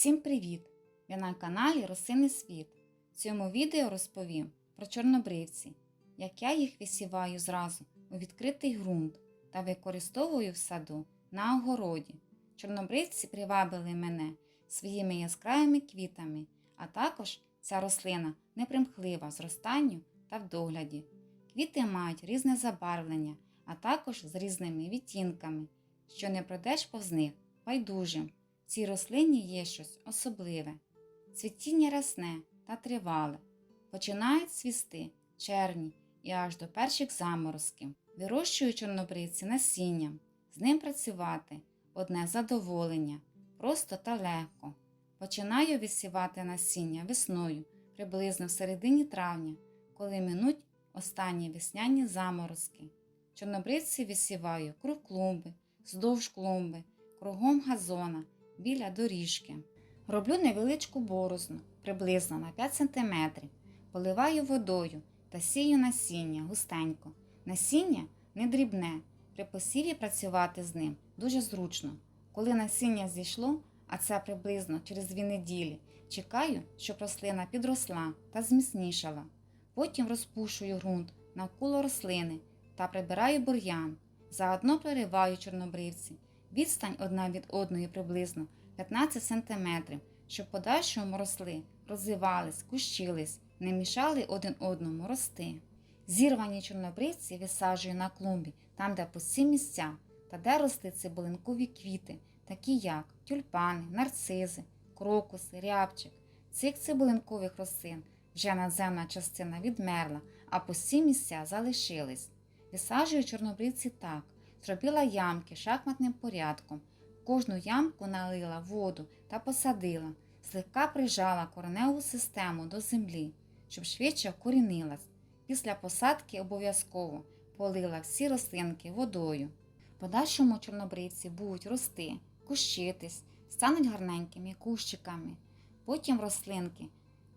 Всім привіт! Ви на каналі Росинний світ. В цьому відео розповім про чорнобривці, як я їх висіваю зразу у відкритий ґрунт та використовую в саду на огороді. Чорнобривці привабили мене своїми яскравими квітами, а також ця рослина непримхлива зростанню та в догляді. Квіти мають різне забарвлення, а також з різними відтінками, що не пройдеш повз них байдужим. Цій рослині є щось особливе. Цвітіння рясне та тривале. Починають цвісти в червні і аж до перших заморозків. Вирощую чорнобривці насінням. З ним працювати одне задоволення, просто та легко. Починаю відсівати насіння весною, приблизно в середині травня, коли минуть останні весняні заморозки. Чорнобривці висіваю круг клумби, вздовж клумби, кругом газона, біля доріжки. Роблю невеличку борозну, приблизно на 5 см, поливаю водою та сію насіння густенько. Насіння не дрібне, при посіві працювати з ним дуже зручно. Коли насіння зійшло, а це приблизно через дві неділі, чекаю, щоб рослина підросла та зміцнішала. Потім розпушую ґрунт навколо рослини та прибираю бур'ян. Заодно прориваю чорнобривці. Відстань одна від одної приблизно 15 см, щоб подальшому росли, розвивались, кущились, не мішали один одному рости. Зірвані чорнобривці висаджую на клумбі, там, де пусті місця, та де рости цибулинкові квіти, такі як тюльпани, нарцизи, крокуси, рябчик. Цих цибулинкових рослин вже надземна частина відмерла, а пусті місця залишились. Висаджую чорнобривці так. Зробила ямки шахматним порядком. Кожну ямку налила воду та посадила, злегка прижала кореневу систему до землі, щоб швидше вкорінилась. Після посадки обов'язково полила всі рослинки водою. Подальшому чорнобривці будуть рости, кущитись, стануть гарненькими кущиками. Потім рослинки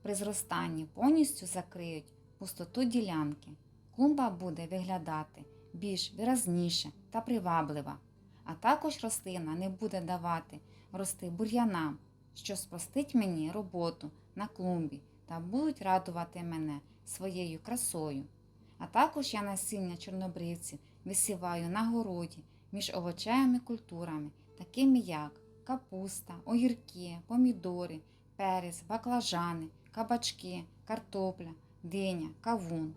при зростанні повністю закриють пустоту ділянки. Клумба буде виглядати більш виразніше та приваблива, а також рослина не буде давати рости бур'янам, що спростить мені роботу на клумбі та будуть радувати мене своєю красою. А також я насіння чорнобривців висіваю на городі між овочевими культурами, такими як капуста, огірки, помідори, перець, баклажани, кабачки, картопля, диня, кавун.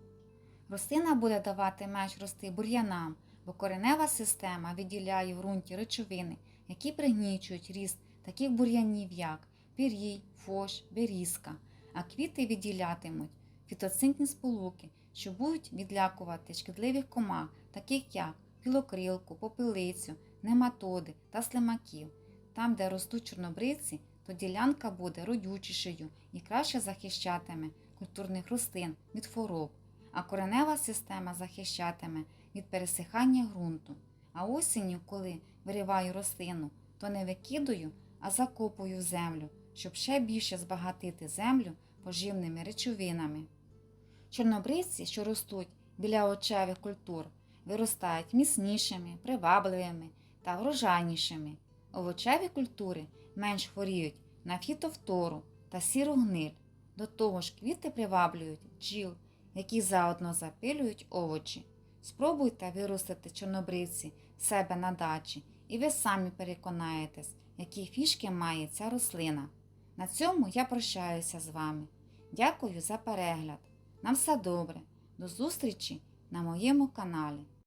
Рослина буде давати менш рости бур'янам, бо коренева система виділяє в ґрунті речовини, які пригнічують ріст таких бур'янів, як пір'їй, фош, берізка, а квіти виділятимуть фітоцинтні сполуки, що будуть відлякувати шкідливих комах, таких як пілокрилку, попелицю, нематоди та слимаків. Там, де ростуть чорнобривці, то ділянка буде родючішою і краще захищатиме культурних рослин від хвороб а коренева система захищатиме від пересихання ґрунту. А осінню, коли вириваю рослину, то не викидаю, а закопую в землю, щоб ще більше збагатити землю поживними речовинами. Чорнобривці, що ростуть біля очевих культур, виростають міцнішими, привабливими та врожайнішими. Овочеві культури менш хворіють на фітовтору та сіру гниль. До того ж квіти приваблюють бджіл, які заодно запилюють овочі. Спробуйте виростити чорнобривці себе на дачі, і ви самі переконаєтесь, які фішки має ця рослина. На цьому я прощаюся з вами. Дякую за перегляд. На все добре. До зустрічі на моєму каналі.